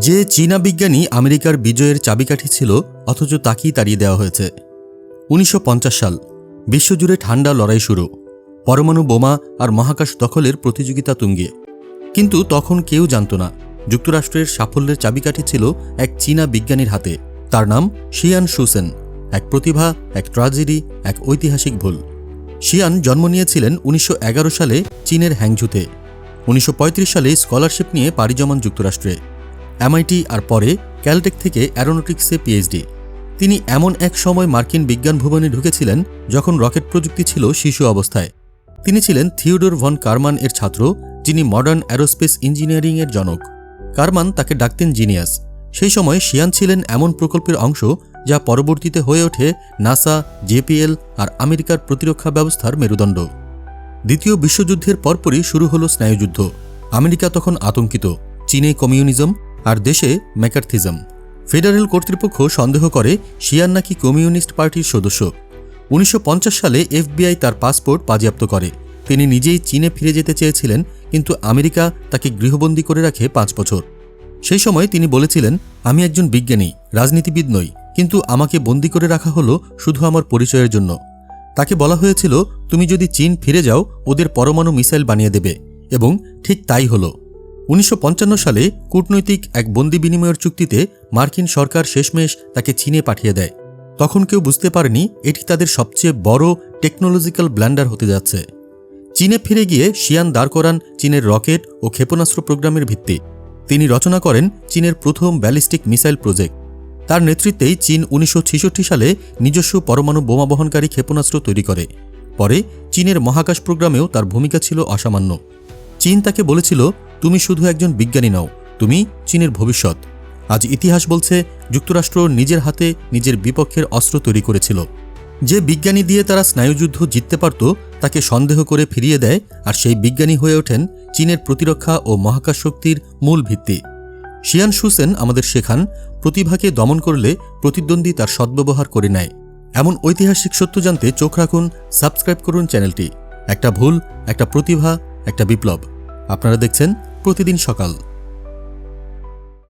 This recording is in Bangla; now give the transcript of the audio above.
যে চীনা বিজ্ঞানী আমেরিকার বিজয়ের চাবিকাঠি ছিল, অথচ তাকেই তাড়িয়ে দেওয়া হয়েছে। উনিশশো পঞ্চাশ সাল, বিশ্বজুড়ে ঠান্ডা লড়াই শুরু। পরমাণু বোমা আর মহাকাশ দখলের প্রতিযোগিতা তুঙ্গে। কিন্তু তখন কেউ জানত না, যুক্তরাষ্ট্রের সাফল্যের চাবিকাঠি ছিল এক চীনা বিজ্ঞানীর হাতে। তার নাম শিয়ান সুসেন। এক প্রতিভা, এক ট্রাজেডি এক ঐতিহাসিক ভুল। শিয়ান জন্ম নিয়েছিলেন উনিশশো এগারো সালে চীনের হ্যাংঝুতে। উনিশশো সালে স্কলারশিপ নিয়ে পাড়ি জমান যুক্তরাষ্ট্রে। এমআইটি আর পরে ক্যালটেক থেকে অ্যারোনটিক্সে পিএইচডি তিনি এমন এক সময় মার্কিন বিজ্ঞান ভবনে ঢুকেছিলেন যখন রকেট প্রযুক্তি ছিল শিশু অবস্থায়। তিনি ছিলেন থিওডোর ভন কারমান এর ছাত্র, যিনি মডার্ন অ্যারোস্পেস ইঞ্জিনিয়ারিং এর জনক। কারমান তাকে ডাকতেন জিনিয়াস। সেই সময় শিয়ান ছিলেন এমন প্রকল্পের অংশ যা পরবর্তীতে হয়ে ওঠে নাসা, জেপিএল আর আমেরিকার প্রতিরক্ষা ব্যবস্থার মেরুদণ্ড। দ্বিতীয় বিশ্বযুদ্ধের পরপরই শুরু হলো স্নায়ুযুদ্ধ। আমেরিকা তখন আতঙ্কিত। চীনে কমিউনিজম আর দেশে ম্যাকার্থিজম। ফেডারেল কর্তৃপক্ষ সন্দেহ করে শিয়ান নাকি কমিউনিস্ট পার্টির সদস্য। উনিশশো পঞ্চাশ সালে এফবিআই তার পাসপোর্ট বাজেয়াপ্ত করে। তিনি নিজেই চীনে ফিরে যেতে চেয়েছিলেন, কিন্তু আমেরিকা তাকে গৃহবন্দী করে রাখে পাঁচ বছর। সেই সময় তিনি বলেছিলেন, আমি একজন বিজ্ঞানী, রাজনীতিবিদ নই, কিন্তু আমাকে বন্দি করে রাখা হলো শুধু আমার পরিচয়ের জন্য। তাকে বলা হয়েছিল, তুমি যদি চীন ফিরে যাও, ওদের পরমাণু মিসাইল বানিয়ে দেবে, এবং ঠিক তাই হলো। উনিশশো পঞ্চান্ন সালে কূটনৈতিক এক বন্দি বিনিময়ের চুক্তিতে মার্কিন সরকার শেষমেশ তাকে চীনে পাঠিয়ে দেয়। তখন কেউ বুঝতে পারেনি এটি তাদের সবচেয়ে বড় টেকনোলজিক্যাল ব্ল্যান্ডার হতে যাচ্ছে। চীনে ফিরে গিয়ে শিয়ান দাঁড় করান চীনের রকেট ও ক্ষেপণাস্ত্র প্রোগ্রামের ভিত্তি। তিনি রচনা করেন চীনের প্রথম ব্যালিস্টিক মিসাইল প্রজেক্ট। তার নেতৃত্বেই চীন উনিশশো ছেষট্টি সালে নিজস্ব পরমাণু বোমা বহনকারী ক্ষেপণাস্ত্র তৈরি করে। পরে চীনের মহাকাশ প্রোগ্রামেও তার ভূমিকা ছিল অসামান্য। চীন তাকে বলেছিল তুমি শুধু একজন বিজ্ঞানী নও, তুমি চীনের ভবিষ্যৎ। আজ ইতিহাস বলছে, যুক্তরাষ্ট্র নিজের হাতে নিজের বিপক্ষের অস্ত্র তৈরি করেছিল। যে বিজ্ঞানী দিয়ে তারা স্নায়ুযুদ্ধ জিততে পারত, তাকে সন্দেহ করে ফিরিয়ে দেয়, আর সেই বিজ্ঞানী হয়ে ওঠেন চীনের প্রতিরক্ষা ও মহাকাশ শক্তির মূল ভিত্তি। শিয়ান সুসেন আমাদের শেখান, প্রতিভাকে দমন করলে প্রতিদ্বন্দ্বী তার সদ্ব্যবহার করে নেয়। এমন ঐতিহাসিক সত্য জানতে চোখ রাখুন, সাবস্ক্রাইব করুন চ্যানেলটি। একটা ভুল, একটা প্রতিভা, একটা বিপ্লব। আপনারা দেখছেন প্রতিদিন সকাল